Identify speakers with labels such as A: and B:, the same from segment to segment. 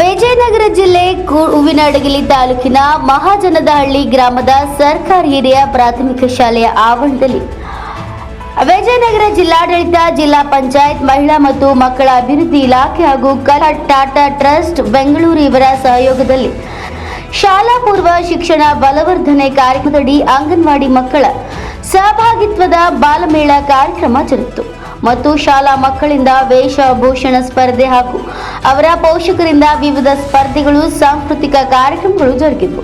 A: ವಿಜಯನಗರ ಜಿಲ್ಲೆ ಹೂವಿನಡಗಿಲಿ ತಾಲೂಕಿನ ಮಹಾಜನದಹಳ್ಳಿ ಗ್ರಾಮದ ಸರ್ಕಾರಿ ಹಿರಿಯ ಪ್ರಾಥಮಿಕ ಶಾಲೆಯ ಆವರಣದಲ್ಲಿ ವಿಜಯನಗರ ಜಿಲ್ಲಾಡಳಿತ, ಜಿಲ್ಲಾ ಪಂಚಾಯತ್, ಮಹಿಳಾ ಮತ್ತು ಮಕ್ಕಳ ಅಭಿವೃದ್ಧಿ ಇಲಾಖೆ ಹಾಗೂ ಕಲಾ ಟಾಟಾ ಟ್ರಸ್ಟ್ ಬೆಂಗಳೂರು ಇವರ ಸಹಯೋಗದಲ್ಲಿ ಶಾಲಾ ಪೂರ್ವ ಶಿಕ್ಷಣ ಬಲವರ್ಧನೆ ಕಾರ್ಯಕ್ರಮದಡಿ ಅಂಗನವಾಡಿ ಮಕ್ಕಳ ಸಹಭಾಗಿತ್ವದ ಬಾಲಮೇಳ ಕಾರ್ಯಕ್ರಮ ಜರುಗಿತು. ಮತ್ತು ಶಾಲಾ ಮಕ್ಕಳಿಂದ ವೇಷಭೂಷಣ ಸ್ಪರ್ಧೆ ಹಾಗೂ ಅವರ ಪೋಷಕರಿಂದ ವಿವಿಧ ಸ್ಪರ್ಧೆಗಳು, ಸಾಂಸ್ಕೃತಿಕ ಕಾರ್ಯಕ್ರಮಗಳು ಜರುಗಿದವು.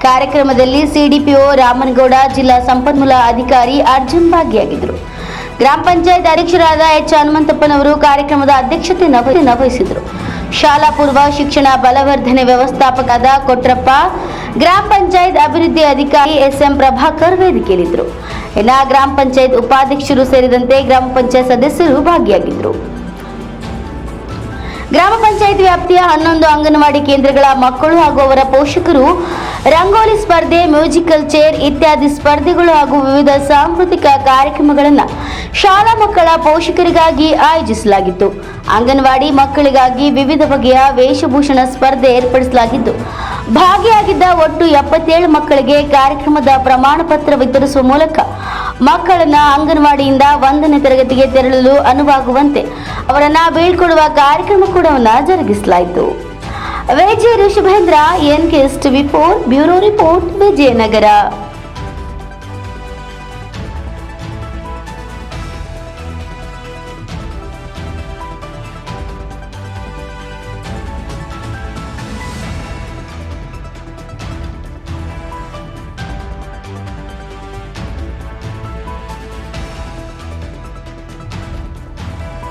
A: ಕಾರ್ಯಕ್ರಮದಲ್ಲಿ ಸಿಡಿಪಿಒ ರಾಮನಗೌಡ, ಜಿಲ್ಲಾ ಸಂಪನ್ಮೂಲ ಅಧಿಕಾರಿ ಅರ್ಜುನ್ ಭಾಗಿಯಾಗಿದ್ದರು. ಗ್ರಾಮ ಪಂಚಾಯತ್ ಅಧ್ಯಕ್ಷರಾದ ಎಚ್ ಹನುಮಂತಪ್ಪನವರು ಕಾರ್ಯಕ್ರಮದ ಅಧ್ಯಕ್ಷತೆಯನ್ನು ವಹಿ- ವಹಿಸಿದರು. ಶಾಲಾ ಪೂರ್ವ ಶಿಕ್ಷಣ ಬಲವರ್ಧನೆ ವ್ಯವಸ್ಥಾಪಕದ ಕೊಟ್ರಪ್ಪ, ಗ್ರಾಮ ಪಂಚಾಯತ್ ಅಭಿವೃದ್ಧಿ ಅಧಿಕಾರಿ ಎಸ್ಎಂ ಪ್ರಭಾಕರ್ ವೇದಿಕೆಯಲ್ಲಿದ್ದರು. ಇನ್ನ ಗ್ರಾಮ ಪಂಚಾಯತ್ ಉಪಾಧ್ಯಕ್ಷರು ಸೇರಿದಂತೆ ಗ್ರಾಮ ಪಂಚಾಯತ್ ಸದಸ್ಯರು ಭಾಗಿಯಾಗಿದ್ದರು. ಗ್ರಾಮ ಪಂಚಾಯತ್ ವ್ಯಾಪ್ತಿಯ ಹನ್ನೊಂದು ಅಂಗನವಾಡಿ ಕೇಂದ್ರಗಳ ಮಕ್ಕಳು ಹಾಗೂ ಅವರ ಪೋಷಕರು, ರಂಗೋಲಿ ಸ್ಪರ್ಧೆ, ಮ್ಯೂಸಿಕಲ್ ಚೇರ್ ಇತ್ಯಾದಿ ಸ್ಪರ್ಧೆಗಳು ಹಾಗೂ ವಿವಿಧ ಸಾಂಸ್ಕೃತಿಕ ಕಾರ್ಯಕ್ರಮಗಳನ್ನು ಶಾಲಾ ಮಕ್ಕಳ ಪೋಷಕರಿಗಾಗಿ ಆಯೋಜಿಸಲಾಗಿತ್ತು. ಅಂಗನವಾಡಿ ಮಕ್ಕಳಿಗಾಗಿ ವಿವಿಧ ಬಗೆಯ ವೇಷಭೂಷಣ ಸ್ಪರ್ಧೆ ಏರ್ಪಡಿಸಲಾಗಿದ್ದು ಭಾಗಿಯಾಗಿದ್ದ ಒಟ್ಟು ಎಪ್ಪತ್ತೇಳು ಮಕ್ಕಳಿಗೆ ಕಾರ್ಯಕ್ರಮದ ಪ್ರಮಾಣ ಪತ್ರ ವಿತರಿಸುವ ಮೂಲಕ ಮಕ್ಕಳನ್ನ ಅಂಗನವಾಡಿಯಿಂದ ಒಂದನೇ ತರಗತಿಗೆ ತೆರಳಲು ಅನುವಾಗುವಂತೆ ಅವರನ್ನ ಬೀಳ್ಕೊಡುವ ಕಾರ್ಯಕ್ರಮ ಕೂಡ ಜರುಗಿಸಲಾಯಿತು. Vijaya Rishabhendra N K TV four, bureau report, Vijayanagara.